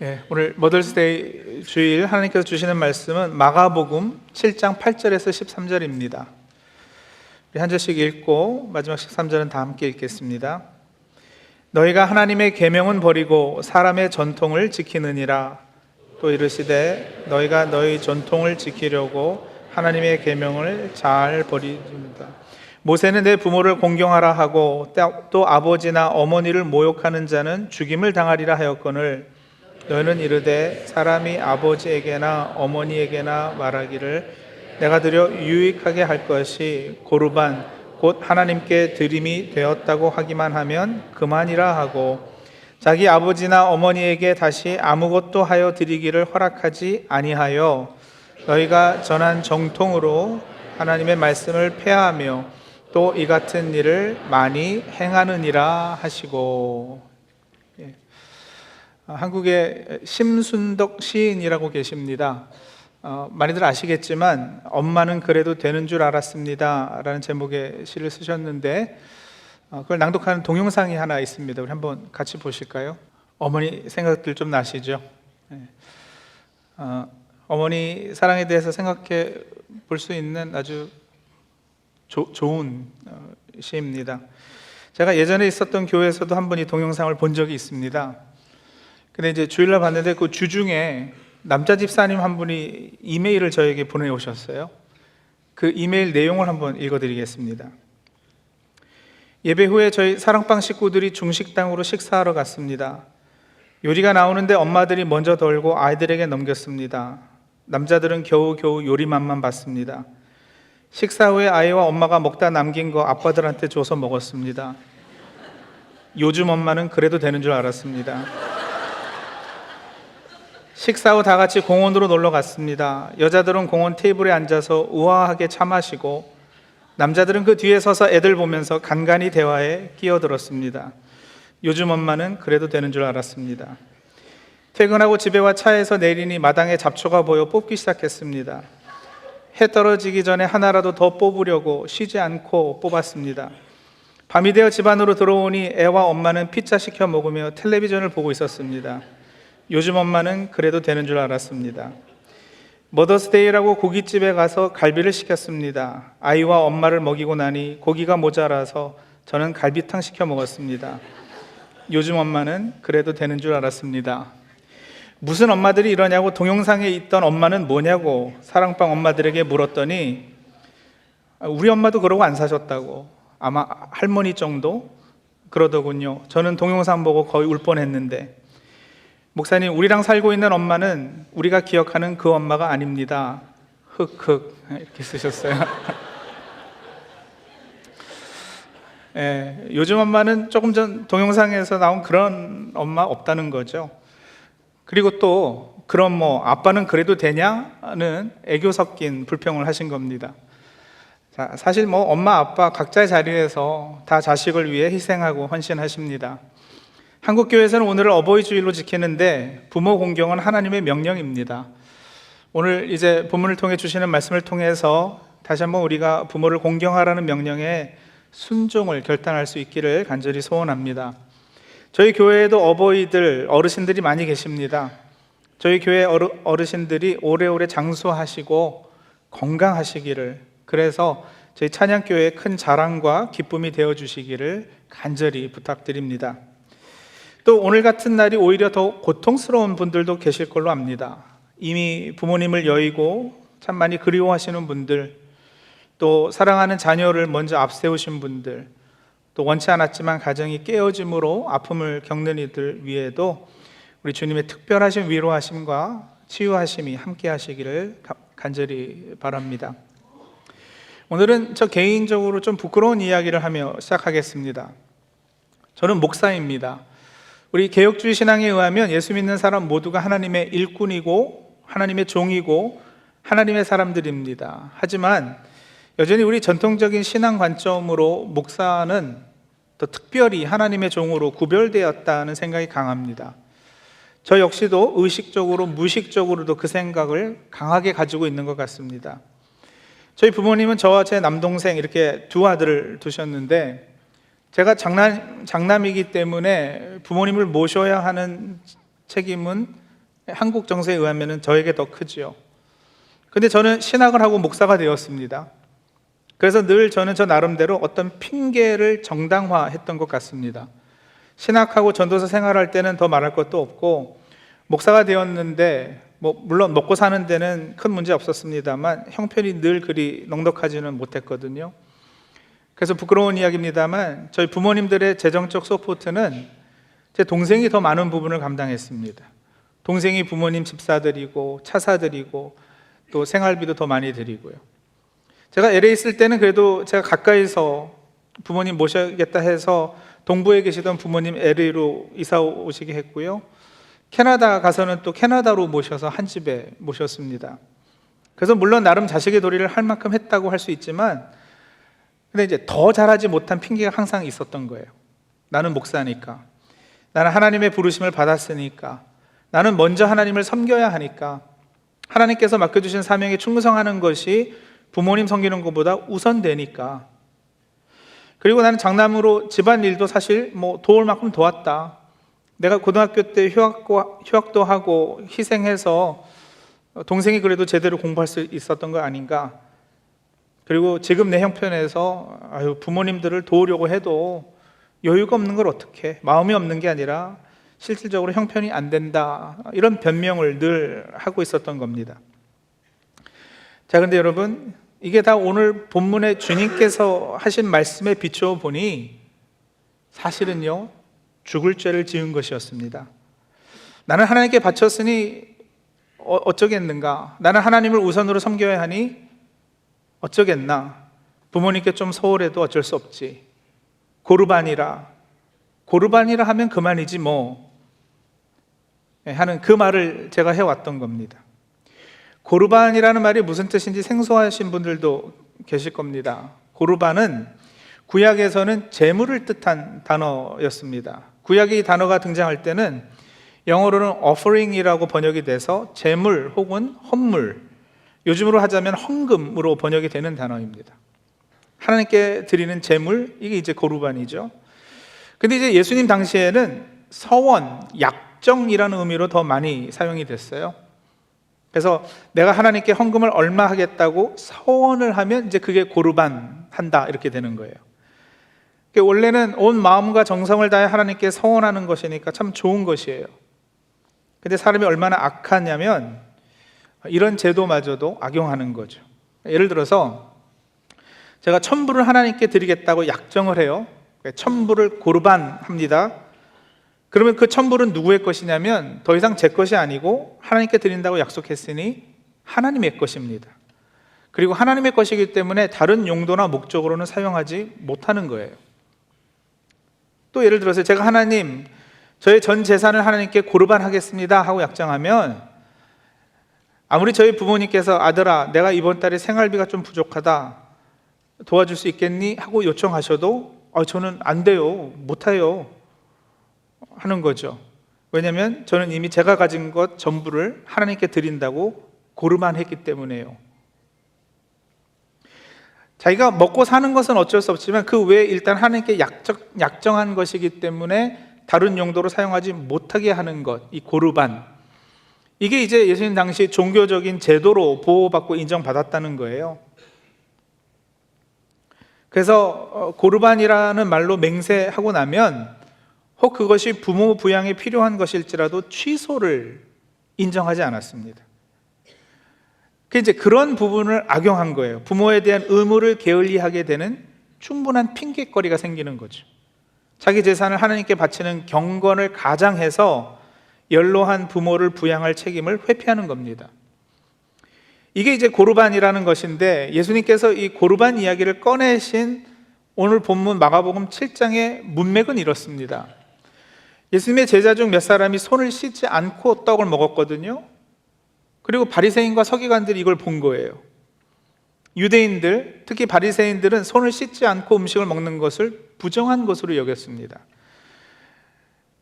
예, 오늘 머더스데이 주일 하나님께서 주시는 말씀은 마가복음 7장 8절에서 13절입니다. 우리 한 절씩 읽고 마지막 13절은 다 함께 읽겠습니다. 너희가 하나님의 계명은 버리고 사람의 전통을 지키느니라 또 이르시되 너희가 너희 전통을 지키려고 하나님의 계명을 잘 버리십니다. 모세는 내 부모를 공경하라 하고 또 아버지나 어머니를 모욕하는 자는 죽임을 당하리라 하였거늘 너희는 이르되 사람이 아버지에게나 어머니에게나 말하기를 내가 드려 유익하게 할 것이 고르반 곧 하나님께 드림이 되었다고 하기만 하면 그만이라 하고 자기 아버지나 어머니에게 다시 아무것도 하여 드리기를 허락하지 아니하여 너희가 전한 정통으로 하나님의 말씀을 폐하며 또 이 같은 일을 많이 행하느니라 하시고 한국에 심순덕 시인이라고 계십니다. 어, 많이들 아시겠지만 엄마는 그래도 되는 줄 알았습니다라는 제목의 시를 쓰셨는데 어, 그걸 낭독하는 동영상이 하나 있습니다. 우리 한번 같이 보실까요? 어머니 생각들 좀 나시죠? 네. 어, 어머니 사랑에 대해서 생각해 볼 수 있는 아주 조, 좋은 어, 시입니다. 제가 예전에 있었던 교회에서도 한 번 이 동영상을 본 적이 있습니다. 근데 이제 주일날 봤는데 그 주중에 남자 집사님 한 분이 이메일을 저에게 보내오셨어요. 그 이메일 내용을 한번 읽어드리겠습니다. 예배 후에 저희 사랑방 식구들이 중식당으로 식사하러 갔습니다. 요리가 나오는데 엄마들이 먼저 덜고 아이들에게 넘겼습니다. 남자들은 겨우겨우 요리만만 봤습니다. 식사 후에 아이와 엄마가 먹다 남긴 거 아빠들한테 줘서 먹었습니다. 요즘 엄마는 그래도 되는 줄 알았습니다. 식사 후 다 같이 공원으로 놀러 갔습니다. 여자들은 공원 테이블에 앉아서 우아하게 차 마시고 남자들은 그 뒤에 서서 애들 보면서 간간히 대화에 끼어들었습니다. 요즘 엄마는 그래도 되는 줄 알았습니다. 퇴근하고 집에 와 차에서 내리니 마당에 잡초가 보여 뽑기 시작했습니다. 해 떨어지기 전에 하나라도 더 뽑으려고 쉬지 않고 뽑았습니다. 밤이 되어 집 안으로 들어오니 애와 엄마는 피자 시켜 먹으며 텔레비전을 보고 있었습니다. 요즘 엄마는 그래도 되는 줄 알았습니다. 머더스데이라고 고깃집에 가서 갈비를 시켰습니다. 아이와 엄마를 먹이고 나니 고기가 모자라서 저는 갈비탕 시켜 먹었습니다. 요즘 엄마는 그래도 되는 줄 알았습니다. 무슨 엄마들이 이러냐고 동영상에 있던 엄마는 뭐냐고 사랑방 엄마들에게 물었더니 우리 엄마도 그러고 안 사셨다고 아마 할머니 정도 그러더군요. 저는 동영상 보고 거의 울 뻔했는데 목사님 우리랑 살고 있는 엄마는 우리가 기억하는 그 엄마가 아닙니다. 흑흑 이렇게 쓰셨어요. 예, 요즘 엄마는 조금 전 동영상에서 나온 그런 엄마 없다는 거죠. 그리고 또 그럼 뭐 아빠는 그래도 되냐는 애교 섞인 불평을 하신 겁니다. 자, 사실 뭐 엄마 아빠 각자의 자리에서 다 자식을 위해 희생하고 헌신하십니다. 한국 교회에서는 오늘을 어버이 주일로 지키는데 부모 공경은 하나님의 명령입니다. 오늘 이제 본문을 통해 주시는 말씀을 통해서 다시 한번 우리가 부모를 공경하라는 명령에 순종을 결단할 수 있기를 간절히 소원합니다. 저희 교회에도 어버이들, 어르신들이 많이 계십니다. 저희 교회 어르, 어르신들이 오래오래 장수하시고 건강하시기를 그래서 저희 찬양교회의 큰 자랑과 기쁨이 되어 주시기를 간절히 부탁드립니다. 또 오늘 같은 날이 오히려 더 고통스러운 분들도 계실 걸로 압니다. 이미 부모님을 여의고 참 많이 그리워하시는 분들, 또 사랑하는 자녀를 먼저 앞세우신 분들, 또 원치 않았지만 가정이 깨어짐으로 아픔을 겪는 이들 위에도 우리 주님의 특별하신 위로하심과 치유하심이 함께 하시기를 간절히 바랍니다. 오늘은 저 개인적으로 좀 부끄러운 이야기를 하며 시작하겠습니다. 저는 목사입니다. 우리 개혁주의 신앙에 의하면 예수 믿는 사람 모두가 하나님의 일꾼이고 하나님의 종이고 하나님의 사람들입니다. 하지만 여전히 우리 전통적인 신앙 관점으로 목사는 더 특별히 하나님의 종으로 구별되었다는 생각이 강합니다. 저 역시도 의식적으로 무의식적으로도 그 생각을 강하게 가지고 있는 것 같습니다. 저희 부모님은 저와 제 남동생 이렇게 두 아들을 두셨는데 제가 장남, 장남이기 때문에 부모님을 모셔야 하는 책임은 한국 정서에 의하면 저에게 더 크지요. 근데 저는 신학을 하고 목사가 되었습니다. 그래서 늘 저는 저 나름대로 어떤 핑계를 정당화했던 것 같습니다. 신학하고 전도사 생활할 때는 더 말할 것도 없고 목사가 되었는데 뭐 물론 먹고 사는 데는 큰 문제 없었습니다만 형편이 늘 그리 넉넉하지는 못했거든요. 그래서 부끄러운 이야기입니다만 저희 부모님들의 재정적 서포트는 제 동생이 더 많은 부분을 감당했습니다. 동생이 부모님 집 사드리고 차 사드리고 또 생활비도 더 많이 드리고요. 제가 LA 있을 때는 그래도 제가 가까이서 부모님 모셔야겠다 해서 동부에 계시던 부모님 LA로 이사 오시게 했고요. 캐나다 가서는 또 캐나다로 모셔서 한 집에 모셨습니다. 그래서 물론 나름 자식의 도리를 할 만큼 했다고 할 수 있지만 근데 이제 더 잘하지 못한 핑계가 항상 있었던 거예요. 나는 목사니까. 나는 하나님의 부르심을 받았으니까. 나는 먼저 하나님을 섬겨야 하니까. 하나님께서 맡겨주신 사명에 충성하는 것이 부모님 섬기는 것보다 우선되니까. 그리고 나는 장남으로 집안 일도 사실 뭐 도울 만큼 도왔다. 내가 고등학교 때 휴학고, 휴학도 하고 희생해서 동생이 그래도 제대로 공부할 수 있었던 거 아닌가. 그리고 지금 내 형편에서 아유, 부모님들을 도우려고 해도 여유가 없는 걸 어떻게 마음이 없는 게 아니라 실질적으로 형편이 안 된다. 이런 변명을 늘 하고 있었던 겁니다. 자, 근데 여러분, 이게 다 오늘 본문에 주님께서 하신 말씀에 비추어 보니 사실은요, 죽을 죄를 지은 것이었습니다. 나는 하나님께 바쳤으니 어, 어쩌겠는가? 나는 하나님을 우선으로 섬겨야 하니 어쩌겠나? 부모님께 좀 소홀해도 어쩔 수 없지. 고르반이라. 고르반이라 하면 그만이지 뭐. 예, 하는 그 말을 제가 해왔던 겁니다. 고르반이라는 말이 무슨 뜻인지 생소하신 분들도 계실 겁니다. 고르반은 구약에서는 재물을 뜻한 단어였습니다. 구약의 이 단어가 등장할 때는 영어로는 offering이라고 번역이 돼서 재물 혹은 헌물, 요즘으로 하자면 헌금으로 번역이 되는 단어입니다. 하나님께 드리는 재물, 이게 이제 고르반이죠. 근데 이제 예수님 당시에는 서원, 약정이라는 의미로 더 많이 사용이 됐어요. 그래서 내가 하나님께 헌금을 얼마 하겠다고 서원을 하면 이제 그게 고르반 한다 이렇게 되는 거예요. 그러니까 원래는 온 마음과 정성을 다해 하나님께 서원하는 것이니까 참 좋은 것이에요. 근데 사람이 얼마나 악하냐면 이런 제도마저도 악용하는 거죠. 예를 들어서 제가 천부를 하나님께 드리겠다고 약정을 해요. 천부를 고르반 합니다. 그러면 그 천부는 누구의 것이냐면 더 이상 제 것이 아니고 하나님께 드린다고 약속했으니 하나님의 것입니다. 그리고 하나님의 것이기 때문에 다른 용도나 목적으로는 사용하지 못하는 거예요. 또 예를 들어서 제가 하나님 저의 전 재산을 하나님께 고르반 하겠습니다 하고 약정하면 아무리 저희 부모님께서 아들아 내가 이번 달에 생활비가 좀 부족하다 도와줄 수 있겠니 하고 요청하셔도 아, 저는 안 돼요 못해요 하는 거죠. 왜냐하면 저는 이미 제가 가진 것 전부를 하나님께 드린다고 고르만 했기 때문에요. 자기가 먹고 사는 것은 어쩔 수 없지만 그 외에 일단 하나님께 약정, 약정한 것이기 때문에 다른 용도로 사용하지 못하게 하는 것, 이 고르반. 이게 이제 예수님 당시 종교적인 제도로 보호받고 인정받았다는 거예요. 그래서 어, 고르반이라는 말로 맹세하고 나면 혹 그것이 부모 부양에 필요한 것일지라도 취소를 인정하지 않았습니다. 그 이제 그런 부분을 악용한 거예요. 부모에 대한 의무를 게을리하게 되는 충분한 핑계거리가 생기는 거죠. 자기 재산을 하나님께 바치는 경건을 가장해서 연로한 부모를 부양할 책임을 회피하는 겁니다. 이게 이제 고르반이라는 것인데 예수님께서 이 고르반 이야기를 꺼내신 오늘 본문 마가복음 7장의 문맥은 이렇습니다. 예수님의 제자 중 몇 사람이 손을 씻지 않고 떡을 먹었거든요. 그리고 바리새인과 서기관들이 이걸 본 거예요. 유대인들, 특히 바리새인들은 손을 씻지 않고 음식을 먹는 것을 부정한 것으로 여겼습니다.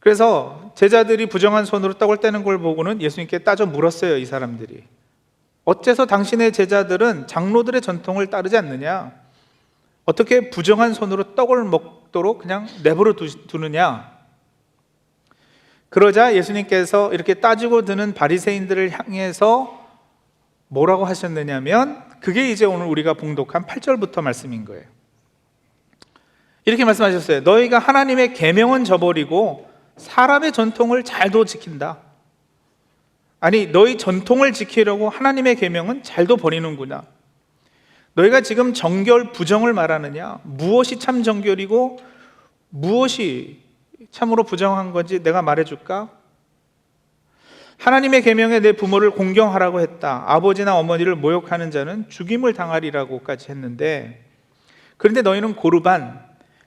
그래서 제자들이 부정한 손으로 떡을 떼는 걸 보고는 예수님께 따져 물었어요, 이 사람들이. 어째서 당신의 제자들은 장로들의 전통을 따르지 않느냐? 어떻게 부정한 손으로 떡을 먹도록 그냥 내버려 두느냐? 그러자 예수님께서 이렇게 따지고 드는 바리새인들을 향해서 뭐라고 하셨느냐면 그게 이제 오늘 우리가 봉독한 8절부터 말씀인 거예요. 이렇게 말씀하셨어요. 너희가 하나님의 계명은 저버리고 사람의 전통을 잘도 지킨다. 아니 너희 전통을 지키려고 하나님의 계명은 잘도 버리는구나. 너희가 지금 정결 부정을 말하느냐? 무엇이 참 정결이고 무엇이 참으로 부정한 건지 내가 말해줄까? 하나님의 계명에 내 부모를 공경하라고 했다. 아버지나 어머니를 모욕하는 자는 죽임을 당하리라고까지 했는데 그런데 너희는 고르반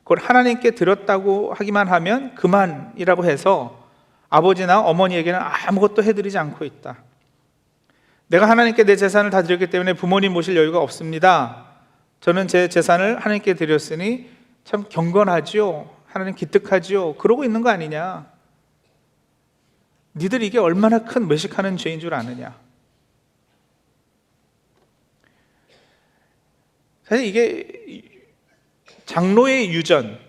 그걸 하나님께 드렸다고 하기만 하면 그만이라고 해서 아버지나 어머니에게는 아무것도 해드리지 않고 있다. 내가 하나님께 내 재산을 다 드렸기 때문에 부모님 모실 여유가 없습니다. 저는 제 재산을 하나님께 드렸으니 참 경건하지요. 하나님 기특하지요. 그러고 있는 거 아니냐? 니들 이게 얼마나 큰 외식하는 죄인 줄 아느냐? 사실 이게 장로의 유전,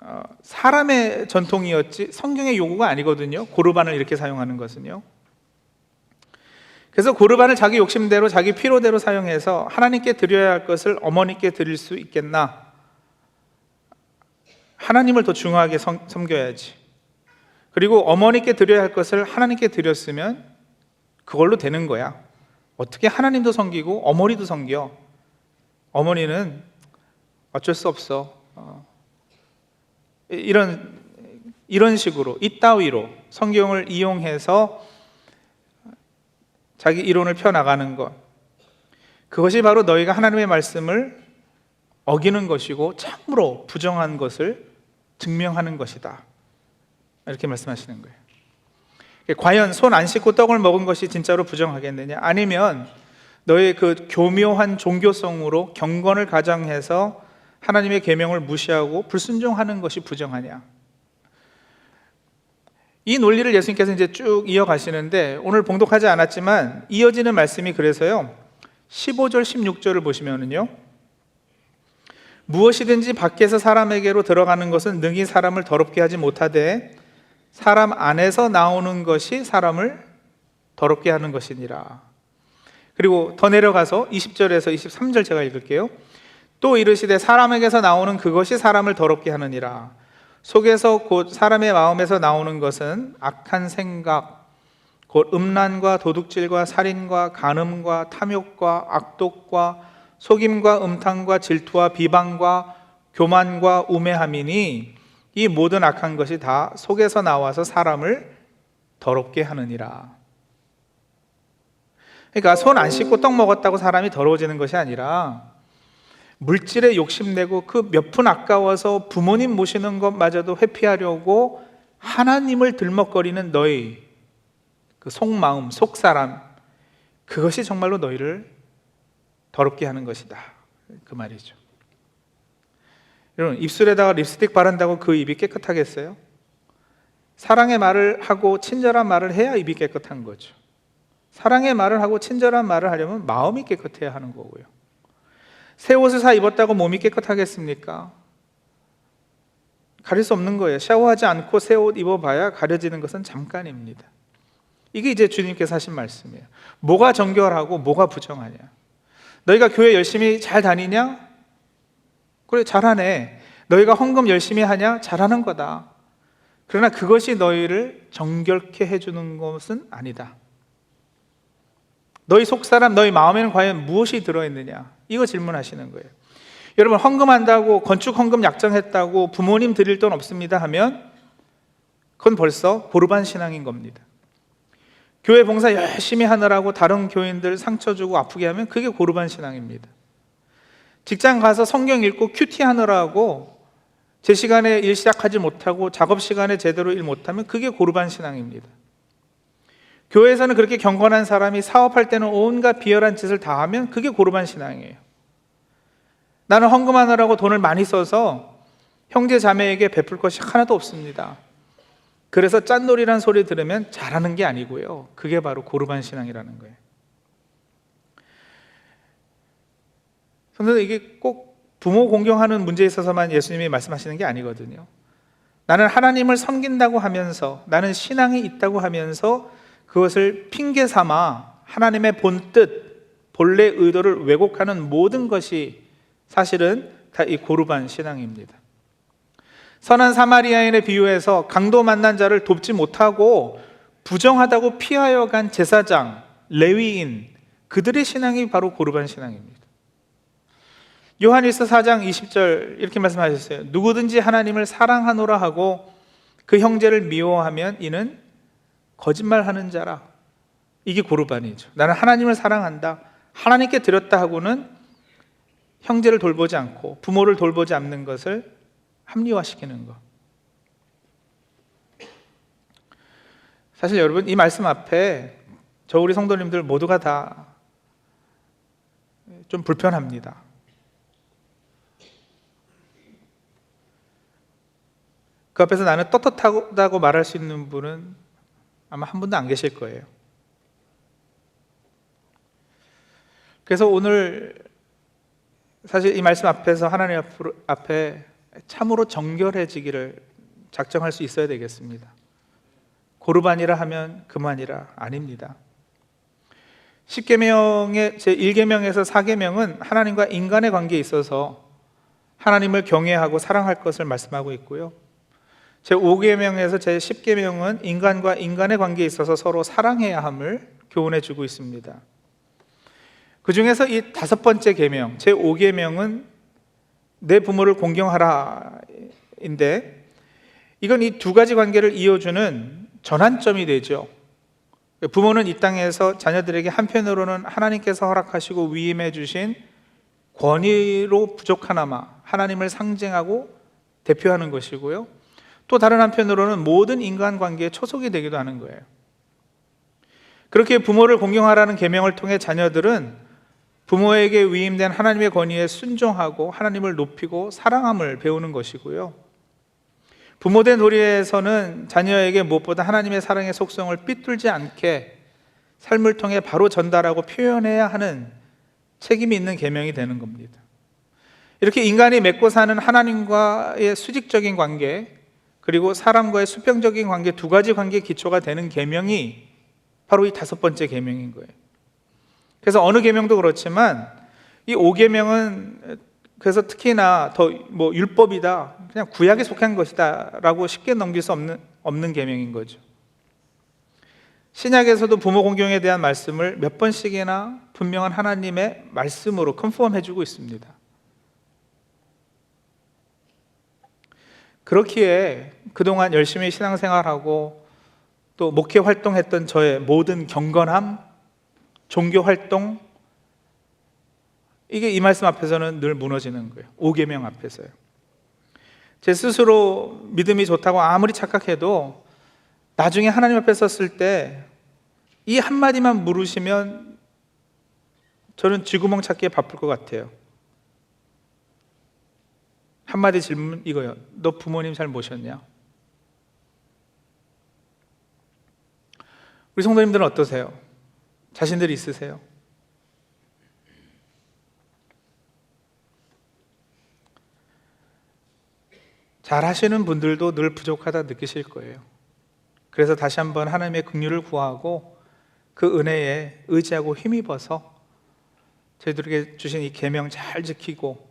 어, 사람의 전통이었지 성경의 요구가 아니거든요. 고르반을 이렇게 사용하는 것은요. 그래서 고르반을 자기 욕심대로 자기 필요대로 사용해서 하나님께 드려야 할 것을 어머니께 드릴 수 있겠나? 하나님을 더 중요하게 섬, 섬겨야지. 그리고 어머니께 드려야 할 것을 하나님께 드렸으면 그걸로 되는 거야. 어떻게 하나님도 섬기고 어머니도 섬겨? 어머니는 어쩔 수 없어. 어. 이런 이런 식으로 이따위로 성경을 이용해서 자기 이론을 펴 나가는 것. 그것이 바로 너희가 하나님의 말씀을 어기는 것이고 참으로 부정한 것을 증명하는 것이다. 이렇게 말씀하시는 거예요. 과연 손 안 씻고 떡을 먹은 것이 진짜로 부정하겠느냐? 아니면 너의 그 교묘한 종교성으로 경건을 가장해서 하나님의 계명을 무시하고 불순종하는 것이 부정하냐? 이 논리를 예수님께서 이제 쭉 이어가시는데 오늘 봉독하지 않았지만 이어지는 말씀이 그래서요. 15절 16절을 보시면은요. 무엇이든지 밖에서 사람에게로 들어가는 것은 능히 사람을 더럽게 하지 못하되 사람 안에서 나오는 것이 사람을 더럽게 하는 것이니라. 그리고 더 내려가서 20절에서 23절 제가 읽을게요. 또 이르시되 사람에게서 나오는 그것이 사람을 더럽게 하느니라. 속에서 곧 사람의 마음에서 나오는 것은 악한 생각, 곧 음란과 도둑질과 살인과 간음과 탐욕과 악독과 속임과 음탕과 질투와 비방과 교만과 우매함이니 이 모든 악한 것이 다 속에서 나와서 사람을 더럽게 하느니라. 그러니까 손 안 씻고 떡 먹었다고 사람이 더러워지는 것이 아니라 물질에 욕심내고 그 몇 푼 아까워서 부모님 모시는 것마저도 회피하려고 하나님을 들먹거리는 너희 그 속마음, 속사람 그것이 정말로 너희를 더럽게 하는 것이다. 그 말이죠. 여러분, 입술에다가 립스틱 바른다고 그 입이 깨끗하겠어요? 사랑의 말을 하고 친절한 말을 해야 입이 깨끗한 거죠. 사랑의 말을 하고 친절한 말을 하려면 마음이 깨끗해야 하는 거고요. 새 옷을 사 입었다고 몸이 깨끗하겠습니까? 가릴 수 없는 거예요. 샤워하지 않고 새 옷 입어봐야 가려지는 것은 잠깐입니다. 이게 이제 주님께서 하신 말씀이에요. 뭐가 정결하고 뭐가 부정하냐? 너희가 교회 열심히 잘 다니냐? 그래, 잘하네. 너희가 헌금 열심히 하냐? 잘하는 거다. 그러나 그것이 너희를 정결케 해주는 것은 아니다. 너희 속사람, 너희 마음에는 과연 무엇이 들어있느냐? 이거 질문하시는 거예요. 여러분, 헌금한다고, 건축 헌금 약정했다고, 부모님 드릴 돈 없습니다 하면, 그건 벌써 보르반 신앙인 겁니다. 교회 봉사 열심히 하느라고 다른 교인들 상처 주고 아프게 하면 그게 고르반 신앙입니다. 직장 가서 성경 읽고 큐티 하느라고 제 시간에 일 시작하지 못하고 작업 시간에 제대로 일 못하면 그게 고르반 신앙입니다. 교회에서는 그렇게 경건한 사람이 사업할 때는 온갖 비열한 짓을 다 하면 그게 고르반 신앙이에요. 나는 헌금하느라고 돈을 많이 써서 형제 자매에게 베풀 것이 하나도 없습니다. 그래서 짠놀이란 소리 들으면 잘하는 게 아니고요. 그게 바로 고르반 신앙이라는 거예요. 선생님 이게 꼭 부모 공경하는 문제에 있어서만 예수님이 말씀하시는 게 아니거든요. 나는 하나님을 섬긴다고 하면서 나는 신앙이 있다고 하면서 그것을 핑계 삼아 하나님의 본뜻, 본래 의도를 왜곡하는 모든 것이 사실은 다 이 고르반 신앙입니다. 선한 사마리아인의 비유에서 강도 만난 자를 돕지 못하고 부정하다고 피하여 간 제사장, 레위인 그들의 신앙이 바로 고르반 신앙입니다. 요한일서 4장 20절 이렇게 말씀하셨어요. 누구든지 하나님을 사랑하노라 하고 그 형제를 미워하면 이는 거짓말하는 자라. 이게 고르반이죠. 나는 하나님을 사랑한다. 하나님께 드렸다 하고는 형제를 돌보지 않고 부모를 돌보지 않는 것을 합리화시키는 것. 사실 여러분 이 말씀 앞에 저 우리 성도님들 모두가 다 좀 불편합니다. 그 앞에서 나는 떳떳하다고 말할 수 있는 분은 아마 한 분도 안 계실 거예요. 그래서 오늘 사실 이 말씀 앞에서 하나님 앞에 참으로 정결해지기를 작정할 수 있어야 되겠습니다. 고르반이라 하면 그만이라 아닙니다. 10계명의 제 1계명에서 4계명은 하나님과 인간의 관계에 있어서 하나님을 경외하고 사랑할 것을 말씀하고 있고요. 제 5계명에서 제 10계명은 인간과 인간의 관계에 있어서 서로 사랑해야 함을 교훈해 주고 있습니다. 그 중에서 이 다섯 번째 계명, 제 5계명은 내 부모를 공경하라인데 이건 이 두 가지 관계를 이어주는 전환점이 되죠. 부모는 이 땅에서 자녀들에게 한편으로는 하나님께서 허락하시고 위임해 주신 권위로 부족하나마 하나님을 상징하고 대표하는 것이고요. 또 다른 한편으로는 모든 인간 관계의 초석이 되기도 하는 거예요. 그렇게 부모를 공경하라는 계명을 통해 자녀들은 부모에게 위임된 하나님의 권위에 순종하고 하나님을 높이고 사랑함을 배우는 것이고요. 부모된 도리에서는 자녀에게 무엇보다 하나님의 사랑의 속성을 삐뚤지 않게 삶을 통해 바로 전달하고 표현해야 하는 책임이 있는 계명이 되는 겁니다. 이렇게 인간이 맺고 사는 하나님과의 수직적인 관계 그리고 사람과의 수평적인 관계 두 가지 관계 기초가 되는 계명이 바로 이 다섯 번째 계명인 거예요. 그래서 어느 계명도 그렇지만 이 5계명은 그래서 특히나 더 뭐 율법이다. 그냥 구약에 속한 것이다라고 쉽게 넘길 수 없는 없는 계명인 거죠. 신약에서도 부모 공경에 대한 말씀을 몇 번씩이나 분명한 하나님의 말씀으로 컨펌해 주고 있습니다. 그렇기에 그동안 열심히 신앙생활하고 또 목회 활동했던 저의 모든 경건함, 종교 활동 이게 이 말씀 앞에서는 늘 무너지는 거예요. 5계명 앞에서요. 제 스스로 믿음이 좋다고 아무리 착각해도 나중에 하나님 앞에 섰을 때 이 한마디만 물으시면 저는 쥐구멍 찾기에 바쁠 것 같아요. 한마디 질문 이거요. 너 부모님 잘 모셨냐? 우리 성도님들은 어떠세요? 자신들이 있으세요? 잘 하시는 분들도 늘 부족하다 느끼실 거예요. 그래서 다시 한번 하나님의 긍휼을 구하고 그 은혜에 의지하고 힘입어서 저희들에게 주신 이 계명 잘 지키고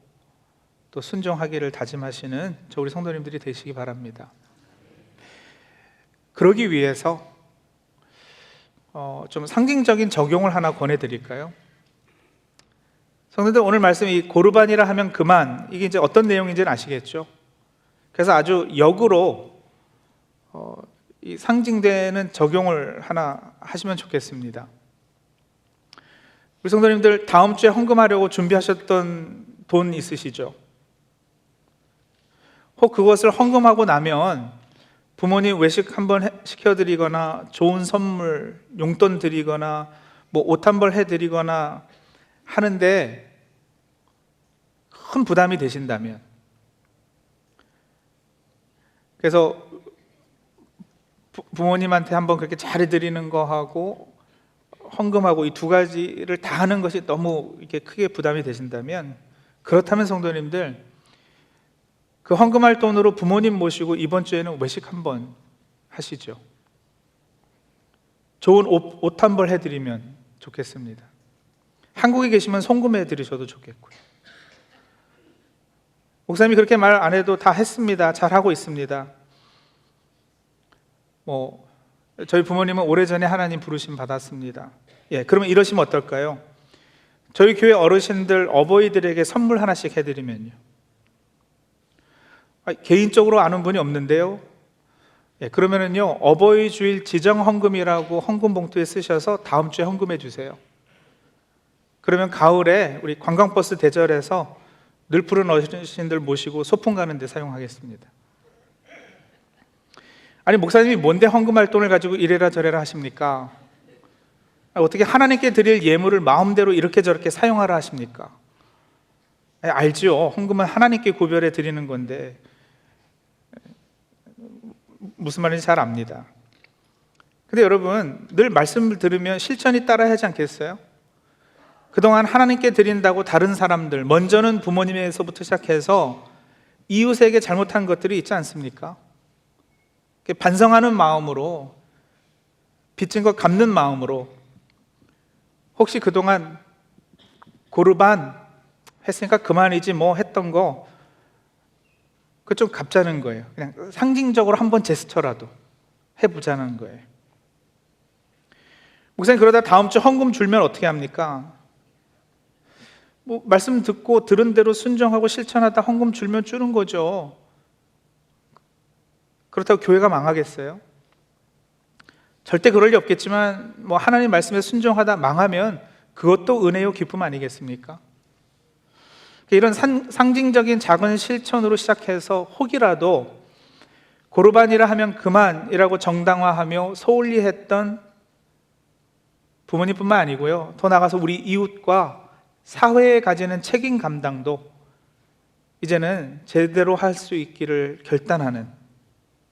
또 순종하기를 다짐하시는 저 우리 성도님들이 되시기 바랍니다. 그러기 위해서 어, 좀 상징적인 적용을 하나 권해드릴까요? 성도들 오늘 말씀 이 고르반이라 하면 그만 이게 이제 어떤 내용인지는 아시겠죠? 그래서 아주 역으로 어, 이 상징되는 적용을 하나 하시면 좋겠습니다. 우리 성도님들 다음 주에 헌금하려고 준비하셨던 돈 있으시죠? 혹 그것을 헌금하고 나면 부모님 외식 한번 시켜드리거나 좋은 선물, 용돈 드리거나 뭐 옷 한 벌 해드리거나 하는데 큰 부담이 되신다면. 그래서 부모님한테 한번 그렇게 잘해드리는 거하고 헌금하고 이 두 가지를 다 하는 것이 너무 이렇게 크게 부담이 되신다면 그렇다면 성도님들 그 헌금할 돈으로 부모님 모시고 이번 주에는 외식 한번 하시죠. 좋은 옷 한 벌 해드리면 좋겠습니다. 한국에 계시면 송금해 드리셔도 좋겠고요. 목사님이 그렇게 말 안 해도 다 했습니다. 잘 하고 있습니다. 뭐 저희 부모님은 오래전에 하나님 부르심 받았습니다. 예, 그러면 이러시면 어떨까요? 저희 교회 어르신들 어버이들에게 선물 하나씩 해드리면요. 아, 개인적으로 아는 분이 없는데요. 예, 그러면은요 어버이 주일 지정 헌금이라고 헌금 봉투에 쓰셔서 다음 주에 헌금해 주세요. 그러면 가을에 우리 관광버스 대절해서 늘 푸른 어르신들 모시고 소풍 가는 데 사용하겠습니다. 아니 목사님이 뭔데 헌금할 돈을 가지고 이래라 저래라 하십니까? 아, 어떻게 하나님께 드릴 예물을 마음대로 이렇게 저렇게 사용하라 하십니까? 아니, 알지요. 헌금은 하나님께 구별해 드리는 건데 무슨 말인지 잘 압니다. 근데 여러분 늘 말씀을 들으면 실천이 따라야 하지 않겠어요? 그동안 하나님께 드린다고 다른 사람들 먼저는 부모님에서부터 시작해서 이웃에게 잘못한 것들이 있지 않습니까? 반성하는 마음으로 빚진 것 갚는 마음으로 혹시 그동안 고르반 했으니까 그만이지 뭐 했던 거 그 좀 갚자는 거예요. 그냥 상징적으로 한 번 제스처라도 해보자는 거예요. 목사님 그러다 다음 주 헌금 줄면 어떻게 합니까? 뭐 말씀 듣고 들은 대로 순종하고 실천하다 헌금 줄면 주는 거죠. 그렇다고 교회가 망하겠어요? 절대 그럴 리 없겠지만 뭐 하나님 말씀에 순종하다 망하면 그것도 은혜요 기쁨 아니겠습니까? 이런 산, 상징적인 작은 실천으로 시작해서 혹이라도 고르반이라 하면 그만이라고 정당화하며 소홀히 했던 부모님뿐만 아니고요. 더 나가서 우리 이웃과 사회에 가지는 책임 감당도 이제는 제대로 할 수 있기를 결단하는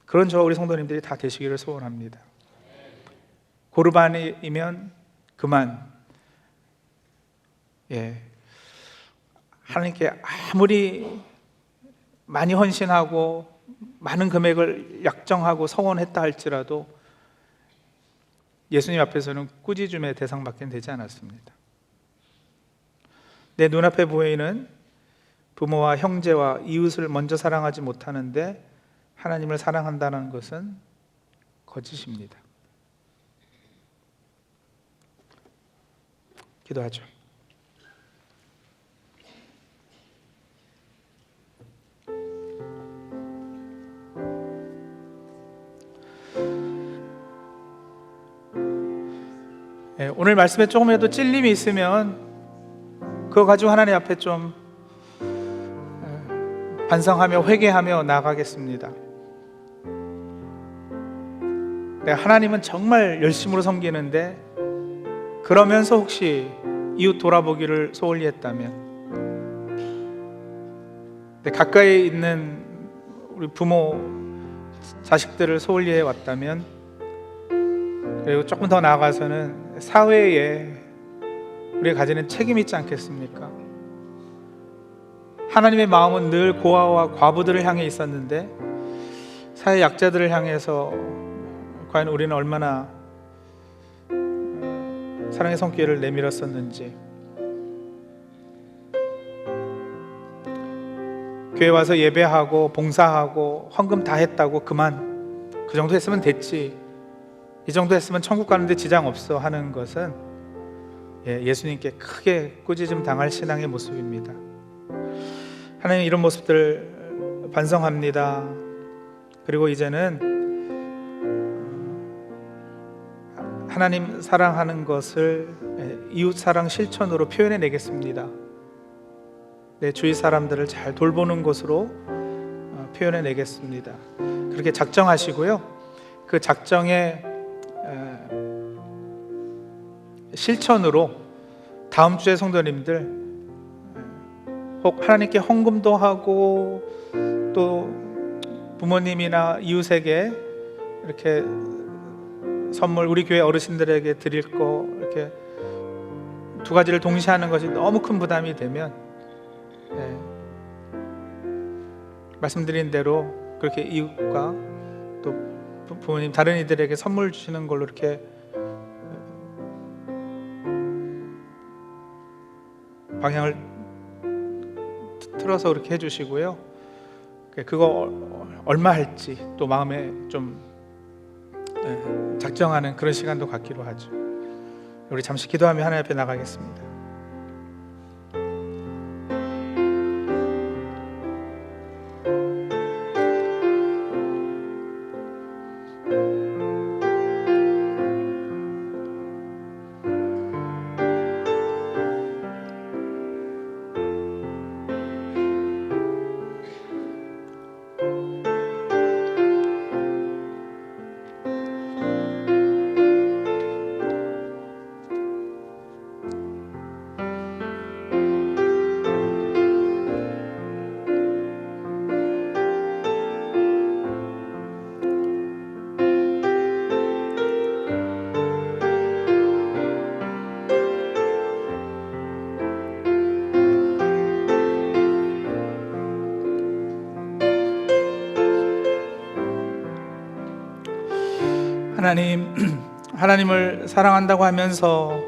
그런 저와 우리 성도님들이 다 되시기를 소원합니다. 고르반이면 그만. 예. 하나님께 아무리 많이 헌신하고 많은 금액을 약정하고 서원했다 할지라도 예수님 앞에서는 꾸짖음의 대상밖에 되지 않았습니다. 내 눈앞에 보이는 부모와 형제와 이웃을 먼저 사랑하지 못하는데 하나님을 사랑한다는 것은 거짓입니다. 기도하죠. 오늘 말씀에 조금이라도 찔림이 있으면 그거 가지고 하나님 앞에 좀 예, 반성하며 회개하며 나가겠습니다. 내가 하나님은 정말 열심으로 섬기는데 그러면서 혹시 이웃 돌아보기를 소홀히 했다면 내 가까이 있는 우리 부모 자식들을 소홀히 해 왔다면 그리고 조금 더 나아가서는 사회에 우리가 가지는 책임이 있지 않겠습니까? 하나님의 마음은 늘 고아와 과부들을 향해 있었는데 사회 약자들을 향해서 과연 우리는 얼마나 사랑의 손길을 내밀었었는지 교회 와서 예배하고 봉사하고 헌금 다 했다고 그만 그 정도 했으면 됐지 이 정도 했으면 천국 가는데 지장 없어 하는 것은 예, 예수님께 크게 꾸짖음 당할 신앙의 모습입니다. 하나님 이런 모습들 반성합니다. 그리고 이제는 하나님 사랑하는 것을 예, 이웃 사랑 실천으로 표현해 내겠습니다. 내 주위 사람들을 잘 돌보는 것으로 어, 표현해 내겠습니다. 그렇게 작정하시고요. 그 작정에 실천으로 다음 주에 성도님들 혹 하나님께 헌금도 하고 또 부모님이나 이웃에게 이렇게 선물 우리 교회 어르신들에게 드릴 거 이렇게 두 가지를 동시에 하는 것이 너무 큰 부담이 되면 예, 말씀드린 대로 그렇게 이웃과 또 부- 부모님 다른 이들에게 선물 주시는 걸로 이렇게 방향을 트- 틀어서 그렇게 해주시고요. 그거 어- 얼마 할지 또 마음에 좀 예, 작정하는 그런 시간도 갖기로 하죠. 우리 잠시 기도하며 하나님 앞에 나가겠습니다. 하나님, 하나님을 사랑한다고 하면서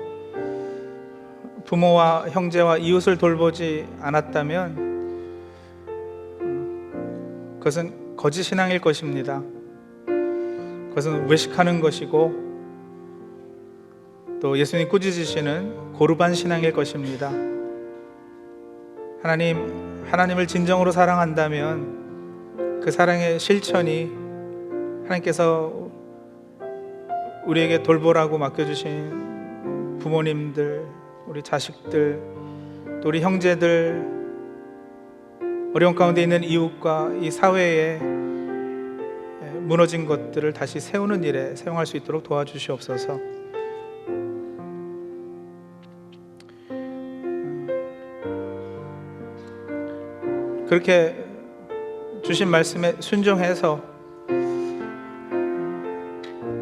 부모와 형제와 이웃을 돌보지 않았다면 음, 그것은 거짓 신앙일 것입니다. 그것은 외식하는 것이고 또 예수님 꾸짖으시는 고르반 신앙일 것입니다. 하나님, 하나님을 진정으로 사랑한다면 그 사랑의 실천이 하나님께서 우리에게 돌보라고 맡겨주신 부모님들, 우리 자식들, 또 우리 형제들, 어려운 가운데 있는 이웃과 이 사회에 무너진 것들을 다시 세우는 일에 사용할 수 있도록 도와주시옵소서. 그렇게 주신 말씀에 순종해서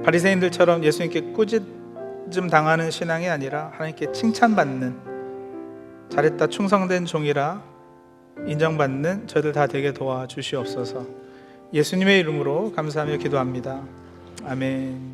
바리새인들처럼 예수님께 꾸짖음 당하는 신앙이 아니라 하나님께 칭찬받는 잘했다 충성된 종이라 인정받는 저희들 다 되게 도와주시옵소서. 예수님의 이름으로 감사하며 기도합니다. 아멘.